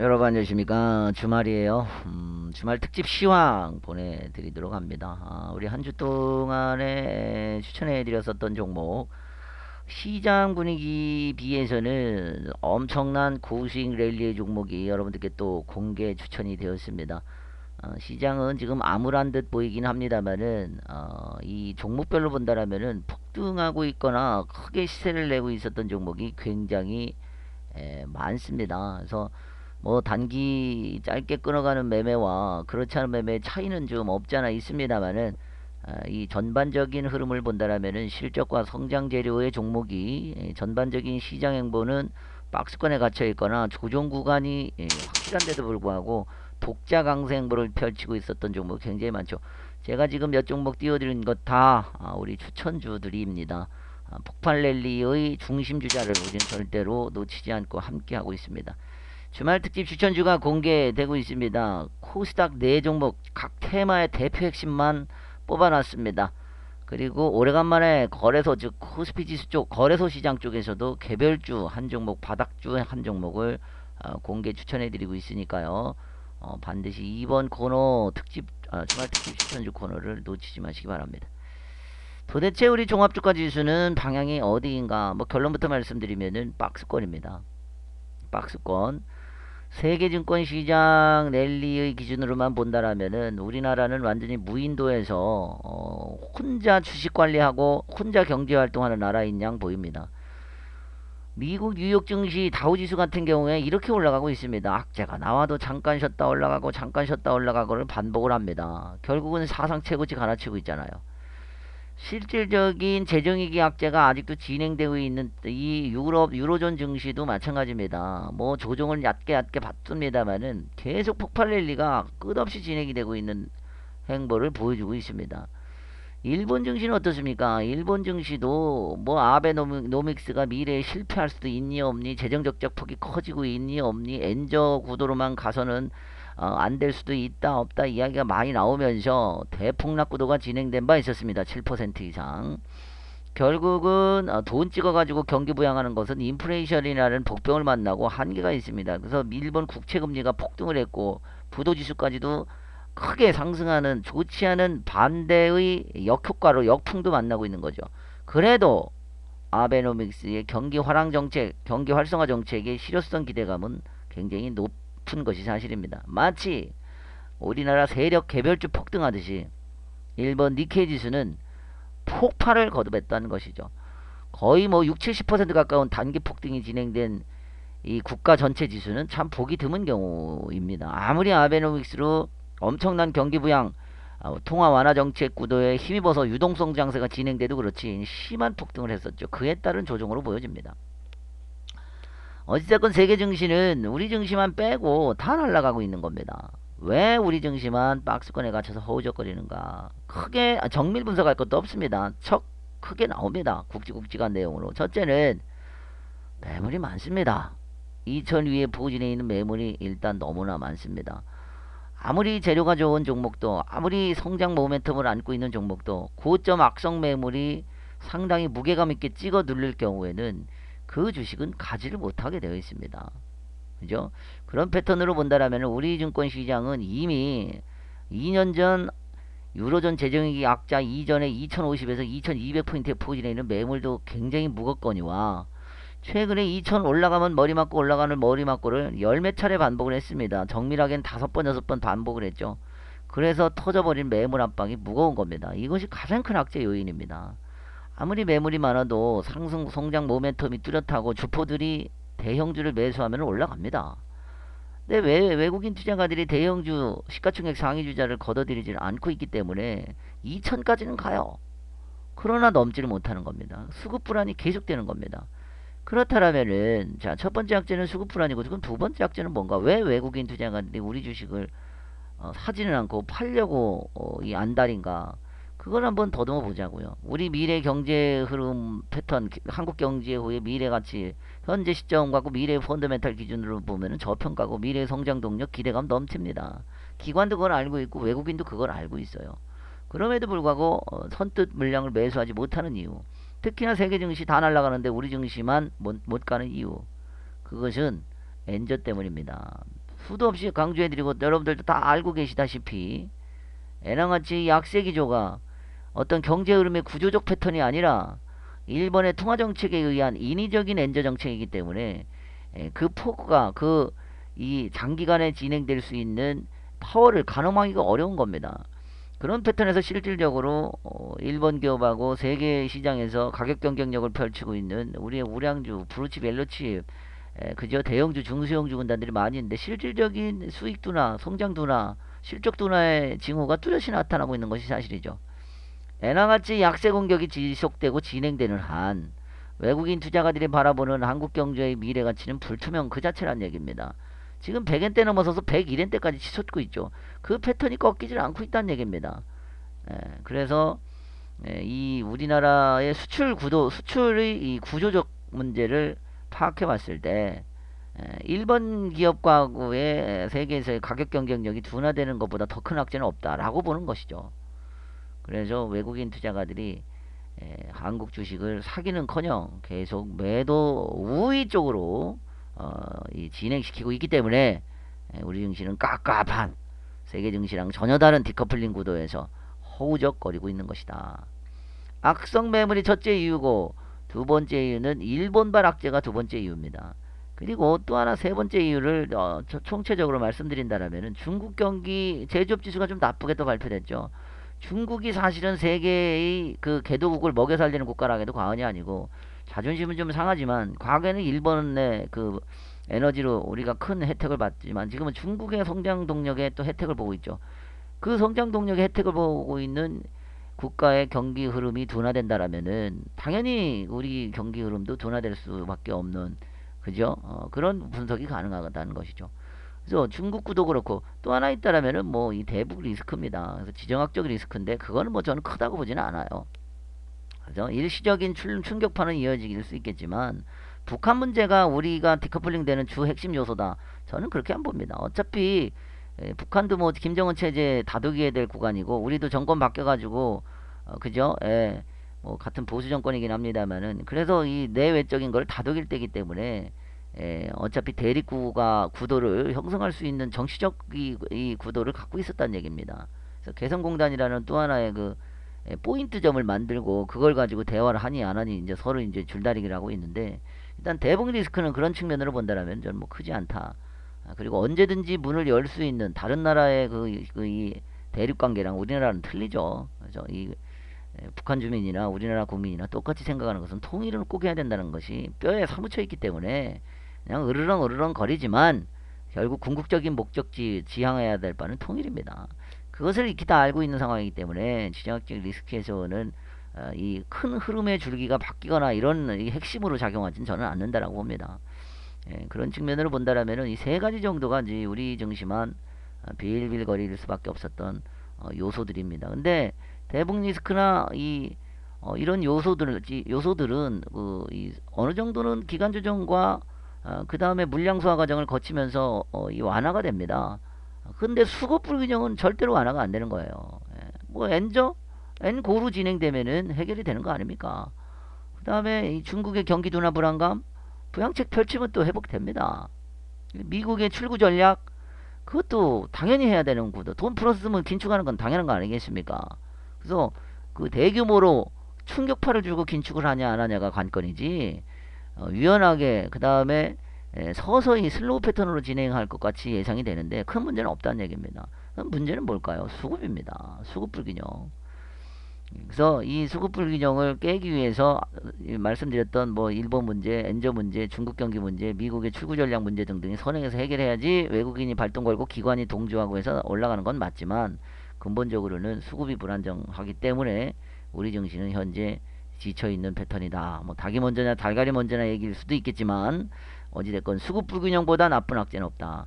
여러분 안녕하십니까? 주말이에요. 음, 주말 특집 시황 보내드리도록 합니다. 아, 우리 한 주 동안에 추천해 드렸었던 종목 시장 분위기 비해서는 엄청난 고수익 랠리의 종목이 여러분들께 또 공개 추천이 되었습니다. 어, 시장은 지금 암울한 듯 보이긴 합니다만은 어, 이 종목별로 본다라면은 폭등하고 있거나 크게 시세를 내고 있었던 종목이 굉장히 에, 많습니다. 그래서 뭐 단기 짧게 끊어가는 매매와 그렇지 않은 매매의 차이는 좀 없지 않아 있습니다만은 아, 이 전반적인 흐름을 본다라면은 실적과 성장 재료의 종목이 예, 전반적인 시장 행보는 박스권에 갇혀 있거나 조정 구간이 예, 확실한데도 불구하고 독자 강세 행보를 펼치고 있었던 종목 굉장히 많죠. 제가 지금 몇 종목 띄워드린 것다 아, 우리 추천주들입니다. 아, 폭발 랠리의 중심 주자를 우리는 절대로 놓치지 않고 함께 하고 있습니다. 주말 특집 추천주가 공개되고 있습니다. 코스닥 4종목 각 테마의 대표 핵심만 뽑아놨습니다. 그리고 오래간만에 거래소 즉 코스피 지수 쪽 거래소 시장 쪽에서도 개별주 한 종목 바닥주 한 종목을 어, 공개 추천해드리고 있으니까요. 어, 반드시 이번 코너 특집 어, 주말 특집 추천주 코너를 놓치지 마시기 바랍니다. 도대체 우리 종합주가 지수는 방향이 어디인가? 뭐 결론부터 말씀드리면은 박스권입니다. 박스권. 세계 증권 시장 랠리의 기준으로만 본다라면은 우리나라는 완전히 무인도에서 어, 혼자 주식 관리하고 혼자 경제 활동하는 나라인 양 보입니다. 미국 뉴욕 증시 다우지수 같은 경우에 이렇게 올라가고 있습니다. 악재가 나와도 잠깐 쉬었다 올라가고 잠깐 쉬었다 올라가고를 반복을 합니다. 결국은 사상 최고치 갈아치고 있잖아요. 실질적인 재정위기 악재가 아직도 진행되고 있는 이 유럽 유로존 증시도 마찬가지입니다. 뭐 조정을 얕게 얕게 받습니다만은 계속 폭발 랠리가 끝없이 진행이 되고 있는 행보를 보여주고 있습니다. 일본 증시는 어떻습니까? 일본 증시도 뭐 아베노믹스가 미래에 실패할 수도 있니 없니 재정 적자폭이 커지고 있니 없니 엔저 구도로만 가서는 어, 안될 수도 있다 없다 이야기가 많이 나오면서 대폭락 구도가 진행된 바 있었습니다. 7% 이상. 결국은 어, 돈 찍어가지고 경기 부양하는 것은 인플레이션이라는 복병을 만나고 한계가 있습니다. 그래서 일본 국채금리가 폭등을 했고 부도지수까지도 크게 상승하는 좋지 않은 반대의 역효과로 역풍도 만나고 있는 거죠. 그래도 아베노믹스의 경기 활황 정책, 경기 활성화 정책의 실효성 기대감은 굉장히 높 은 것이 사실입니다. 마치 우리나라 세력 개별주 폭등하듯이 일본 니케이 지수는 폭발을 거듭했다는 것이죠. 거의 뭐 6, 70% 가까운 단기 폭등이 진행된 이 국가 전체 지수는 참 보기 드문 경우입니다. 아무리 아베노믹스로 엄청난 경기 부양, 어, 통화 완화 정책 구도에 힘입어서 유동성 장세가 진행돼도 그렇지 심한 폭등을 했었죠. 그에 따른 조정으로 보여집니다. 어찌됐건 세계 증시는 우리 증시만 빼고 다 날아가고 있는 겁니다. 왜 우리 증시만 박스권에 갇혀서 허우적거리는가? 크게 아, 정밀 분석할 것도 없습니다. 척 크게 나옵니다. 굵직굵직한 내용으로. 첫째는 매물이 많습니다. 2000 위에 부진해 있는 매물이 일단 너무나 많습니다. 아무리 재료가 좋은 종목도 아무리 성장 모멘텀을 안고 있는 종목도 고점 악성 매물이 상당히 무게감 있게 찍어 눌릴 경우에는 그 주식은 가지를 못하게 되어 있습니다. 그죠? 그런 패턴으로 본다라면 우리 증권 시장은 이미 2년 전 유로존 재정위기 악자 이전에 2050에서 2200포인트의 포진해 있는 매물도 굉장히 무겁거니와 최근에 2000 올라가면 머리 맞고 올라가는 머리 맞고를 열몇 차례 반복을 했습니다. 정밀하게는 다섯 번 여섯 번 반복을 했죠. 그래서 터져버린 매물 압박이 무거운 겁니다. 이것이 가장 큰 악재 요인입니다. 아무리 매물이 많아도 상승 성장 모멘텀이 뚜렷하고 주포들이 대형주를 매수하면 올라갑니다. 근데 왜 외국인 투자가들이 대형주 시가총액 상위 주자를 걷어들이지 않고 있기 때문에 2000까지는 가요. 그러나 넘지를 못하는 겁니다. 수급 불안이 계속되는 겁니다. 그렇다면은 자 첫 번째 악재는 수급 불안이고 그럼 두 번째 악재는 뭔가 왜 외국인 투자가들이 우리 주식을 어, 사지는 않고 팔려고 어, 이 안달인가 그걸 한번 더듬어 보자고요. 우리 미래 경제 흐름 패턴 한국 경제 후의 미래 가치 현재 시점 갖고 미래 펀더멘탈 기준으로 보면은 저평가고 미래 성장 동력 기대감 넘칩니다. 기관도 그걸 알고 있고 외국인도 그걸 알고 있어요. 그럼에도 불구하고 어, 선뜻 물량을 매수하지 못하는 이유 특히나 세계 증시 다 날아가는데 우리 증시만 못, 못 가는 이유 그것은 엔저 때문입니다. 수도 없이 강조해드리고 여러분들도 다 알고 계시다시피 에나같이 약세 기조가 어떤 경제 흐름의 구조적 패턴이 아니라 일본의 통화 정책에 의한 인위적인 엔저 정책이기 때문에 에, 그 폭과 그 이 장기간에 진행될 수 있는 파워를 가늠하기가 어려운 겁니다. 그런 패턴에서 실질적으로 어, 일본 기업하고 세계 시장에서 가격 경쟁력을 펼치고 있는 우리의 우량주, 브루칩, 옐로칩, 에, 그저 대형주, 중소형주 군단들이 많이 있는데 실질적인 수익 둔화, 성장 둔화, 실적 둔화의 징후가 뚜렷이 나타나고 있는 것이 사실이죠. 에나같이 약세 공격이 지속되고 진행되는 한 외국인 투자가들이 바라보는 한국 경제의 미래 가치는 불투명 그 자체란 얘기입니다. 지금 100엔대 넘어서서 101엔대까지 치솟고 있죠. 그 패턴이 꺾이질 않고 있다는 얘기입니다. 예, 그래서 예, 이 우리나라의 수출 구도, 수출의 이 구조적 문제를 파악해 봤을 때 예, 일본 기업과의 세계에서의 가격 경쟁력이 둔화되는 것보다 더 큰 악재는 없다라고 보는 것이죠. 그래서 외국인 투자가들이 에, 한국 주식을 사기는커녕 계속 매도 우위 쪽으로 어, 이 진행시키고 있기 때문에 에, 우리 증시는 깝깝한 세계 증시랑 전혀 다른 디커플링 구도에서 허우적거리고 있는 것이다. 악성 매물이 첫째 이유고 두 번째 이유는 일본발 악재가 두 번째 이유입니다. 그리고 또 하나 세 번째 이유를 어, 총체적으로 말씀드린다면 중국 경기 제조업 지수가 좀 나쁘게 또 발표됐죠. 중국이 사실은 세계의 그 개도국을 먹여 살리는 국가라 해도 과언이 아니고 자존심은 좀 상하지만 과거에는 일본의 그 에너지로 우리가 큰 혜택을 받지만 지금은 중국의 성장 동력에 또 혜택을 보고 있죠. 그 성장 동력의 혜택을 보고 있는 국가의 경기 흐름이 둔화된다라면은 당연히 우리 경기 흐름도 둔화될 수밖에 없는 그죠? 어, 그런 분석이 가능하다는 것이죠. 그래서 중국구도 그렇고 또 하나 있다라면은 뭐 이 대북 리스크입니다. 그래서 지정학적 리스크인데 그거는 뭐 저는 크다고 보지는 않아요. 그래서 일시적인 충격파는 이어질 수 있겠지만 북한 문제가 우리가 디커플링 되는 주 핵심 요소다. 저는 그렇게 안 봅니다. 어차피 에, 북한도 뭐 김정은 체제 다독이어야 될 구간이고 우리도 정권 바뀌어 가지고 어, 그죠? 예, 뭐 같은 보수 정권이긴 합니다만은 그래서 이 내외적인 걸 다독일 때기 때문에 에, 어차피 대립구가 구도를 형성할 수 있는 정치적 이, 이 구도를 갖고 있었다는 얘기입니다. 그래서 개성공단이라는 또 하나의 그 에, 포인트점을 만들고 그걸 가지고 대화를 하니 안 하니 이제 서로 이제 줄다리기를 하고 있는데 일단 대북 리스크는 그런 측면으로 본다면 저는 뭐 크지 않다. 아, 그리고 언제든지 문을 열 수 있는 다른 나라의 그, 그 이 대립 관계랑 우리나라는 틀리죠. 그죠? 이 에, 북한 주민이나 우리나라 국민이나 똑같이 생각하는 것은 통일을 꼭 해야 된다는 것이 뼈에 사무쳐 있기 때문에 그냥 으르렁 으르렁 거리지만 결국 궁극적인 목적지 지향해야 될 바는 통일입니다. 그것을 익히 다 알고 있는 상황이기 때문에 지정학적 리스크에서는 어, 이큰 흐름의 줄기가 바뀌거나 이런 핵심으로 작용하지는 저는 않는다라고 봅니다. 예, 그런 측면으로 본다라면은 이 세 가지 정도가 이제 우리 증시만 어, 빌빌거릴 수밖에 없었던 어, 요소들입니다. 근데 대북 리스크나 이 어, 이런 요소들 요소들은 그, 이 어느 정도는 기간 조정과 어, 그 다음에 물량 소화 과정을 거치면서 어, 이 완화가 됩니다. 근데 수급 불균형은 절대로 완화가 안 되는 거예요. 예. 뭐 엔저 N 고로 진행되면은 해결이 되는 거 아닙니까? 그 다음에 중국의 경기 둔화 불안감 부양책 펼치면 또 회복됩니다. 미국의 출구 전략 그것도 당연히 해야 되는 구도. 돈 풀었으면 긴축하는 건 당연한 거 아니겠습니까? 그래서 그 대규모로 충격파를 주고 긴축을 하냐 안 하냐가 관건이지. 어, 유연하게 그 다음에 서서히 슬로우 패턴으로 진행할 것 같이 예상이 되는데 큰 문제는 없다는 얘기입니다. 문제는 뭘까요? 수급입니다. 수급 불균형. 그래서 이 수급 불균형을 깨기 위해서 말씀드렸던 뭐 일본 문제, 엔저 문제, 중국 경기 문제, 미국의 출구 전략 문제 등등이 선행해서 해결해야지 외국인이 발동 걸고 기관이 동조하고 해서 올라가는 건 맞지만 근본적으로는 수급이 불안정하기 때문에 우리 증시는 현재 지쳐있는 패턴이다. 뭐 닭이 먼저냐 달걀이 먼저냐 얘기일 수도 있겠지만 어찌됐건 수급 불균형보다 나쁜 악재는 없다.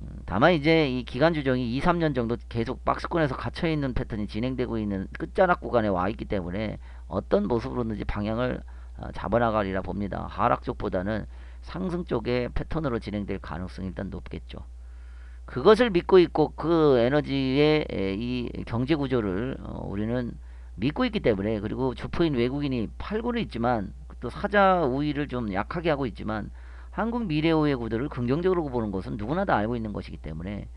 음, 다만 이제 이 기간 조정이 2, 3년 정도 계속 박스권에서 갇혀있는 패턴이 진행되고 있는 끝자락 구간에 와 있기 때문에 어떤 모습으로든지 방향을 어, 잡아나가리라 봅니다. 하락 쪽보다는 상승 쪽의 패턴으로 진행될 가능성이 일단 높겠죠. 그것을 믿고 있고 그 에너지의 이 경제 구조를 어, 우리는 믿고 있기 때문에 그리고 주포인 외국인이 팔고는 있지만 또 사자 우위를 좀 약하게 하고 있지만 한국 미래호의 구도를 긍정적으로 보는 것은 누구나 다 알고 있는 것이기 때문에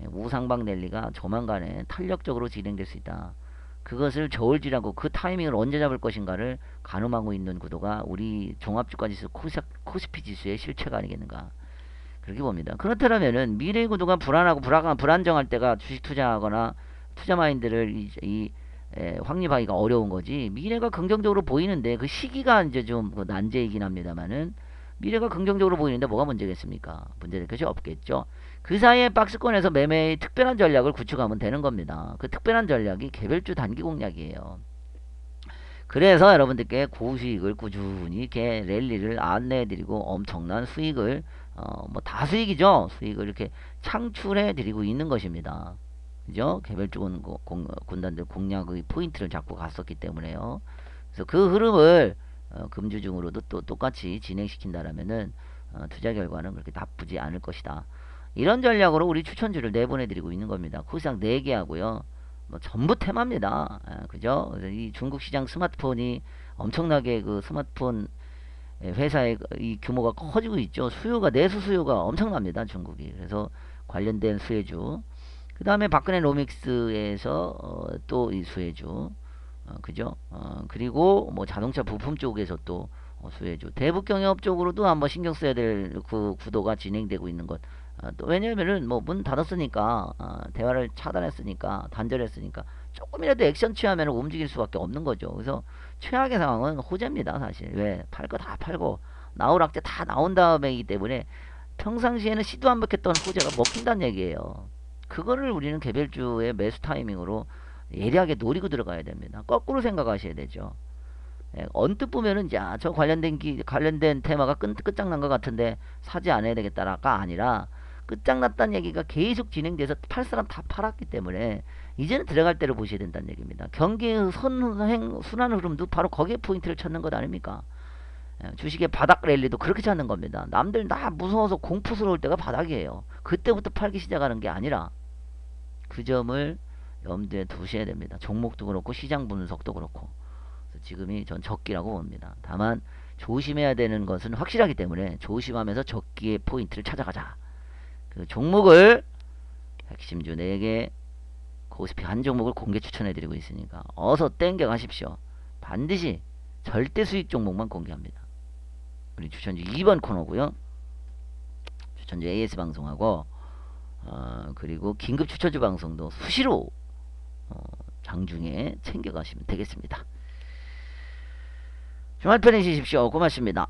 예, 우상방 랠리가 조만간에 탄력적으로 진행될 수 있다. 그것을 저울질하고 그 타이밍을 언제 잡을 것인가를 가늠하고 있는 구도가 우리 종합주가지수 코스, 코스피 지수의 실체가 아니겠는가 그렇게 봅니다. 그렇다면은 미래 구도가 불안하고 불안, 불안정할 때가 주식 투자하거나 투자 마인드를 이, 이 에, 확립하기가 어려운 거지 미래가 긍정적으로 보이는데 그 시기가 이제 좀그 난제이긴 합니다만은 미래가 긍정적으로 보이는데 뭐가 문제겠습니까? 문제될 것이 없겠죠. 그 사이에 박스권에서 매매의 특별한 전략을 구축하면 되는 겁니다. 그 특별한 전략이 개별주 단기 공략이에요. 그래서 여러분들께 고수익을 꾸준히 이렇게 랠리를 안내해드리고 엄청난 수익을 어, 뭐 다 수익이죠. 수익을 이렇게 창출해드리고 있는 것입니다. 그죠? 개별주 군, 공, 군단들 공략의 포인트를 잡고 갔었기 때문에요. 그래서 그 흐름을 어, 금주 중으로도 또 똑같이 진행시킨다라면은 어, 투자 결과는 그렇게 나쁘지 않을 것이다. 이런 전략으로 우리 추천주를 내보내드리고 있는 겁니다. 코스닥 4개 하고요. 뭐 전부 테마입니다. 아, 그죠? 이 중국 시장 스마트폰이 엄청나게 그 스마트폰 회사의 이 규모가 커지고 있죠. 수요가 내수 수요가 엄청납니다. 중국이. 그래서 관련된 수혜주. 그 다음에 박근혜 로믹스에서 어, 또 이 수혜주. 어, 그죠? 어, 그리고 뭐 자동차 부품 쪽에서 또 어, 수혜주. 대북 경협 쪽으로도 한번 신경 써야 될 그 구도가 진행되고 있는 것. 어, 또 왜냐면은 뭐 문 닫았으니까 어, 대화를 차단했으니까 단절했으니까 조금이라도 액션 취하면 움직일 수밖에 없는 거죠. 그래서 최악의 상황은 호재입니다, 사실. 왜? 팔 거 다 팔고 나오락제 다 나온 다음에이기 때문에 평상시에는 시도 안 먹혔던 호재가 먹힌다는 얘기예요. 그거를 우리는 개별주의 매수 타이밍으로 예리하게 노리고 들어가야 됩니다. 거꾸로 생각하셔야 되죠. 예, 언뜻 보면은 야, 저 관련된 기, 관련된 테마가 끝, 끝장난 것 같은데 사지 않아야 되겠다라가 아니라 끝장났다는 얘기가 계속 진행돼서 팔 사람 다 팔았기 때문에 이제는 들어갈 때를 보셔야 된다는 얘기입니다. 경기의 선행 순환 흐름도 바로 거기에 포인트를 찾는 것 아닙니까? 예, 주식의 바닥 랠리도 그렇게 찾는 겁니다. 남들 다 무서워서 공포스러울 때가 바닥이에요. 그때부터 팔기 시작하는 게 아니라 그 점을 염두에 두셔야 됩니다. 종목도 그렇고 시장 분석도 그렇고 지금이 전 적기라고 봅니다. 다만 조심해야 되는 것은 확실하기 때문에 조심하면서 적기의 포인트를 찾아가자. 그 종목을 핵심주 4개 고스피 한 종목을 공개 추천해드리고 있으니까 어서 땡겨 가십시오. 반드시 절대 수익 종목만 공개합니다. 우리 추천주 2번 코너고요. 추천주 AS 방송하고 어, 그리고 긴급 추천주 방송도 수시로 어, 장중에 챙겨가시면 되겠습니다. 주말 편히 쉬십시오. 고맙습니다.